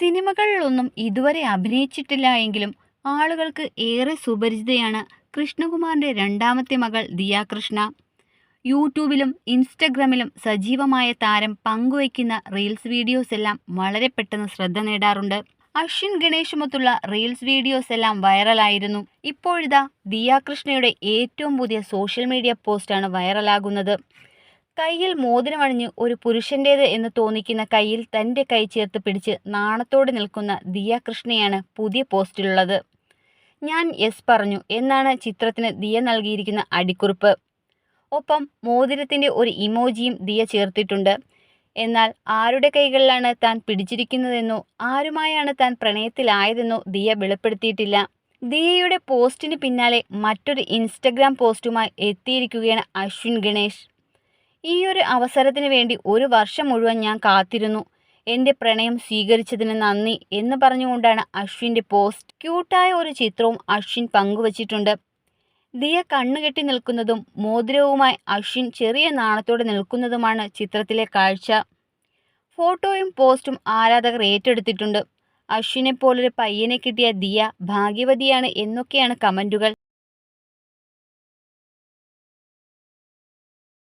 സിനിമകളിലൊന്നും ഇതുവരെ അഭിനയിച്ചിട്ടില്ല എങ്കിലും ആളുകൾക്ക് ഏറെ സുപരിചിതയാണ് കൃഷ്ണകുമാറിന്റെ രണ്ടാമത്തെ മകൾ ദിയാകൃഷ്ണ യൂട്യൂബിലും ഇൻസ്റ്റഗ്രാമിലും സജീവമായ താരം പങ്കുവയ്ക്കുന്ന റീൽസ് വീഡിയോസ് എല്ലാം വളരെ പെട്ടെന്ന് ശ്രദ്ധ നേടാറുണ്ട്. അശ്വിൻ ഗണേഷുമൊത്തുള്ള റീൽസ് വീഡിയോസ് എല്ലാം വൈറലായിരുന്നു. ഇപ്പോഴിതാ ദിയാകൃഷ്ണയുടെ ഏറ്റവും പുതിയ സോഷ്യൽ മീഡിയ പോസ്റ്റാണ് വൈറലാകുന്നത്. കയ്യിൽ മോതിരമണിഞ്ഞ് ഒരു പുരുഷന്റേത് എന്ന് തോന്നിക്കുന്ന കയ്യിൽ തന്റെ കൈ ചേർത്ത് പിടിച്ച് നാണത്തോടെ നിൽക്കുന്ന ദിയ കൃഷ്ണയാണ് പുതിയ പോസ്റ്റിലുള്ളത്. ഞാൻ എസ് പറഞ്ഞു. എന്നാണ് ചിത്രത്തിന് ദിയ നൽകിയിരിക്കുന്ന അടിക്കുറിപ്പ്. ഒപ്പം മോതിരത്തിന്റെ ഒരു ഇമോജിയും ദിയ ചേർത്തിട്ടുണ്ട്. എന്നാൽ ആരുടെ കൈകളിലാണ് താൻ പിടിച്ചിരിക്കുന്നതെന്നോ ആരുമായാണ് താൻ പ്രണയത്തിലായതെന്നോ ദിയ വെളിപ്പെടുത്തിയിട്ടില്ല. ദിയയുടെ പോസ്റ്റിന് പിന്നാലെ മറ്റൊരു ഇൻസ്റ്റഗ്രാം പോസ്റ്റുമായി എത്തിയിരിക്കുകയാണ് അശ്വിൻ ഗണേഷ്. ഈ ഒരു അവസരത്തിന് വേണ്ടി ഒരു വർഷം മുഴുവൻ ഞാൻ കാത്തിരുന്നു. എന്റെ പ്രണയം സ്വീകരിച്ചതിന് നന്ദി എന്ന് പറഞ്ഞുകൊണ്ടാണ് അശ്വിന്റെ പോസ്റ്റ്. ക്യൂട്ടായ ഒരു ചിത്രവും അശ്വിൻ പങ്കുവച്ചിട്ടുണ്ട്. ദിയ കണ്ണുകെട്ടി നിൽക്കുന്നതും മോതിരവുമായി അശ്വിൻ ചെറിയ നാണത്തോടെ നിൽക്കുന്നതുമാണ് ചിത്രത്തിലെ കാഴ്ച. ഫോട്ടോയും പോസ്റ്റും ആരാധകർ ഏറ്റെടുത്തിട്ടുണ്ട്. അശ്വിനെ പോലൊരു പയ്യനെ കിട്ടിയ ദിയ ഭാഗ്യവതിയാണ് എന്നൊക്കെയാണ് കമന്റുകൾ